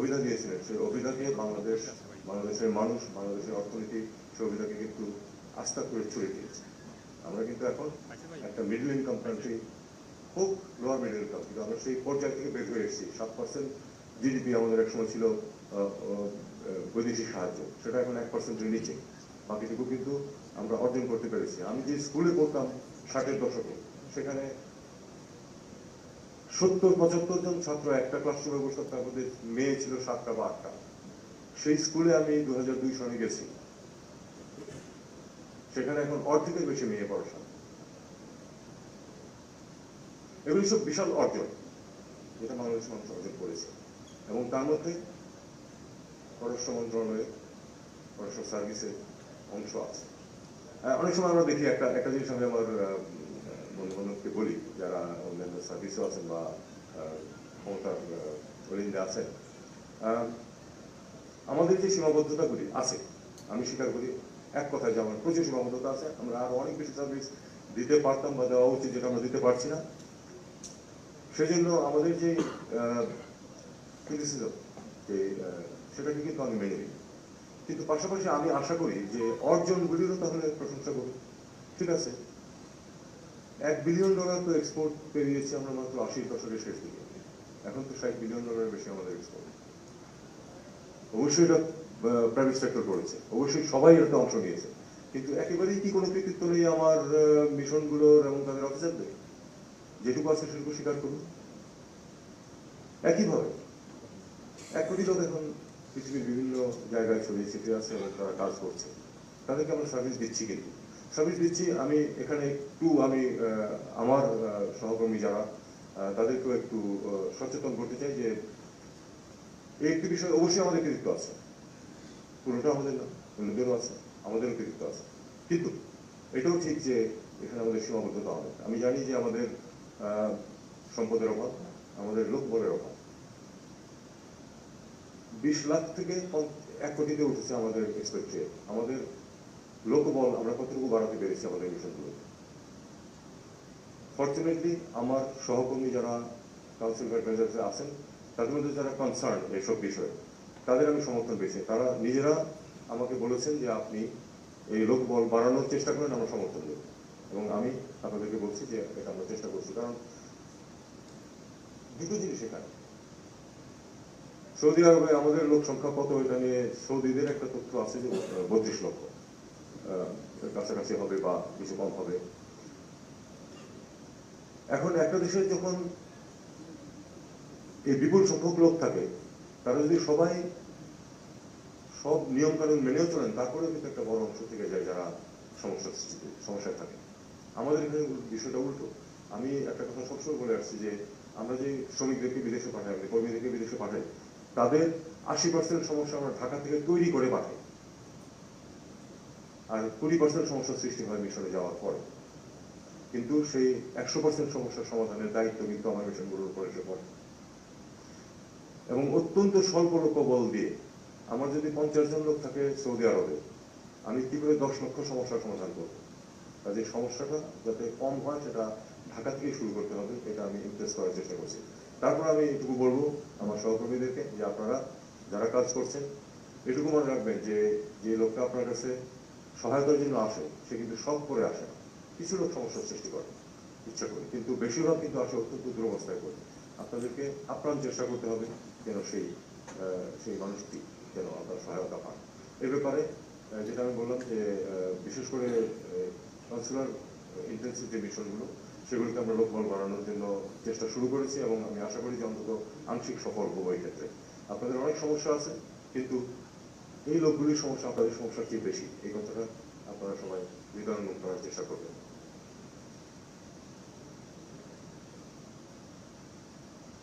অভিধা দিয়েছিলেন। সেই অভিধাকে বাংলাদেশ, বাংলাদেশের মানুষ, বাংলাদেশের অর্থনীতি, সেই অভিধাকে কিন্তু আস্থা করে ছড়িয়ে দিয়েছে। আমরা কিন্তু এখন একটা মিডল ইনকাম কান্ট্রি খুব লোয়ার মিডল ইনকাম কিন্তু আমরা সেই পর্যায় থেকে বের হয়ে এসেছি। সাত পার্সেন্ট জিডিপি আমাদের একসময় ছিল বৈদেশিক সাহায্য। সেটা এখন এক পার্সেন্টের নিচে। বাকিটুকু কিন্তু আমরা অর্জন করতে পেরেছি। আমি যে স্কুলে পড়তাম, ষাটের দশকে, সেখানে সত্তর, পঁচাত্তর জন ছাত্র, একটা ক্লাসরুমে বসে তার মধ্যে মেয়ে ছিল সাতটা বা আটটা। সেই স্কুলে আমি দু হাজার দুই সনে গেছি। সেখানে এখন অর্ধেকের বেশি মেয়ে পড়াশোনা। এগুলি সব বিশাল অর্জন, যেটা বাংলাদেশ মানুষ অর্জন করেছে। এবং তার মধ্যে পররাষ্ট্র মন্ত্রণালয়ে, পররাষ্ট্র সার্ভিসের অংশ আছে। অনেক সময় আমরা দেখি একটা একটা জিনিস আমি আমার বন্ধু বান্ধবকে বলি যারা অন্যান্য সার্ভিসও আছেন বা ক্ষমতার অলিন্দে আছেন আমাদের যে সীমাবদ্ধতাগুলি আছে আমি স্বীকার করি এক কথায় যে আমার প্রচুর সীমাবদ্ধতা আছে আমরা আরও অনেক বেশি সার্ভিস দিতে পারতাম বা দেওয়া উচিত যেটা আমরা দিতে পারছি না সেই জন্য আমাদের যে ক্রিটিসিজম যে সেটাকে কিন্তু আমি মেনে নিই কিন্তু পাশাপাশি আমি আশা করি যে অর্জনগুলিরও তাহলে প্রশংসা করি ঠিক আছে এক বিলিয়ন ডলার তো এক্সপোর্ট পেরিয়েছি আমরা মাত্র আশির দশকের শেষ দিকে। এখন তো ষাট বিলিয়ন ডলারের বেশি আমাদের এক্সপোর্ট অবশ্যই এটা প্রাইভেট সেক্টর করেছে। অবশ্যই সবাই এতে অংশ নিয়েছে। কিন্তু একেবারেই কি কোনো কৃতিত্ব নেই আমার মিশনগুলোর এবং তাদের অফিসারদের যেটুকু আছে সেটুকু স্বীকার করুন। একইভাবে, এক কোটি লোক এখন পৃথিবীর বিভিন্ন জায়গায় ছড়িয়ে ছিটিয়ে আছে এবং তারা কাজ করছে। তাদেরকে আমরা সার্ভিস দিচ্ছি কিন্তু। সার্ভিস দিচ্ছি। আমি এখানে একটু, আমি আমার সহকর্মী যারা তাদেরকেও একটু সচেতন করতে চাই যে এই একটি বিষয় অবশ্যই আমাদের কৃতিত্ব আছে। পুরোটা আমাদের না? অন্যদেরও আছে, আমাদেরও কৃতিত্ব আছে। কিন্তু এটাও ঠিক যে এখানে আমাদের সীমাবদ্ধতা অনেক। আমি জানি যে আমাদের সম্পদের অভাব, আমাদের লোকবলের অভাব। বিশ লাখ থেকে এক কোটিতে উঠেছে আমাদের এক্সপেক্টে আমাদের লোকবল আমরা কতটুকু বাড়াতে পেরেছি আমাদের মিশনগুলোতে ফর্চুনেটলি আমার সহকর্মী যারা কাউন্সিল আছেন, তাদের মধ্যে যারা কনসার্ন এইসব বিষয়ে, তাদের আমি সমর্থন পেয়েছি। তারা নিজেরা আমাকে বলেছেন যে আপনি এই লোকবল বাড়ানোর চেষ্টা করেন, আমরা সমর্থন দেব। এবং আমি আপনাদেরকে বলছি যে এটা আমরা চেষ্টা করছি। কারণ দুটো জিনিস এখানে। সৌদি আরবে আমাদের লোক সংখ্যা কত, এটা নিয়ে সৌদিদের একটা তথ্য আছে যে বত্রিশ লক্ষ। কাছাকাছি হবে বা কিছু কম হবে। এখন একটা দেশে যখন এই বিপুল সংখ্যক লোক থাকে, তারা যদি সবাই সব নিয়ম কানুন মেনেও চলেন, তারপরেও কিন্তু একটা বড় অংশ থেকে যায় যারা সমস্যা সমস্যায় থাকে। আমাদের এখানে বিষয়টা উল্টো। আমি একটা কথা সবসময় বলে আসছি যে, আমরা যে শ্রমিকদেরকে বিদেশে পাঠাই আমাদের কর্মীদেরকে বিদেশে পাঠাই, তাদের আশি পার্সেন্ট সমস্যা আমরা ঢাকা থেকে তৈরি করে পাঠাই। আর কুড়ি পার্সেন্ট সমস্যার সৃষ্টি হয় মিশনে যাওয়ার পরে। কিন্তু সেই একশো পার্সেন্ট সমস্যার সমাধানের দায়িত্ব কিন্তু আমার মিশনগুলোর উপর এসে পড়ে। এবং অত্যন্ত স্বল্প লোক বল দিয়ে আমার যদি পঞ্চাশ জন লোক থাকে সৌদি আরবে, আমি কি করে দশ লক্ষ সমস্যার সমাধান করব? কাজে সমস্যাটা যাতে কম হয় সেটা ঢাকা থেকে শুরু করতে হবে, এটা আমি ইমপ্রেস করার চেষ্টা করছি। তারপর আমি এটুকু বলব আমার সহকর্মীদেরকে যে আপনারা যারা কাজ করছেন, এটুকু মনে রাখবেন যে যে লোকটা আপনার কাছে সহায়তার জন্য আসে, সে কিন্তু সব করে আসে না। কিছু লোক সমস্যার সৃষ্টি করে, ইচ্ছা করে। কিন্তু বেশিরভাগ কিন্তু আসে অত্যন্ত দুরবস্থায় করে আপনাদেরকে আপ্রাণ চেষ্টা করতে হবে যেন সেই সেই মানুষটি যেন আপনার সহায়তা পান এ ব্যাপারে যেটা আমি বললাম যে বিশেষ করে কাউন্সিলর ইন্টেন্সিভ যে মিশনগুলো সেগুলোকে আমরা লোকবল বাড়ানোর জন্য চেষ্টা শুরু করেছি এবং আমি আশা করি যে অন্তত আংশিক সফল হব এই ক্ষেত্রে। আপনাদের অনেক সমস্যা আছে, কিন্তু এই লোকগুলির সমস্যা, আপনাদের সমস্যার চেয়ে বেশি? এই কথাটা আপনারা সবাই হৃদয়ঙ্গম করার চেষ্টা করবেন।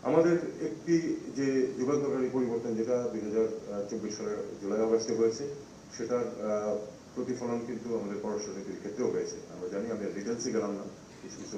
আমাদের একটি যে যুগান্তকারী পরিবর্তন যেটা দুই হাজার চব্বিশ সালের জুলাই অগস্টে হয়েছে, সেটার প্রতিফলন কিন্তু আমাদের নীতির ক্ষেত্রেও হয়েছে। আমরা জানি আমি ডিটেলসে গেলাম না, কিছু কিছু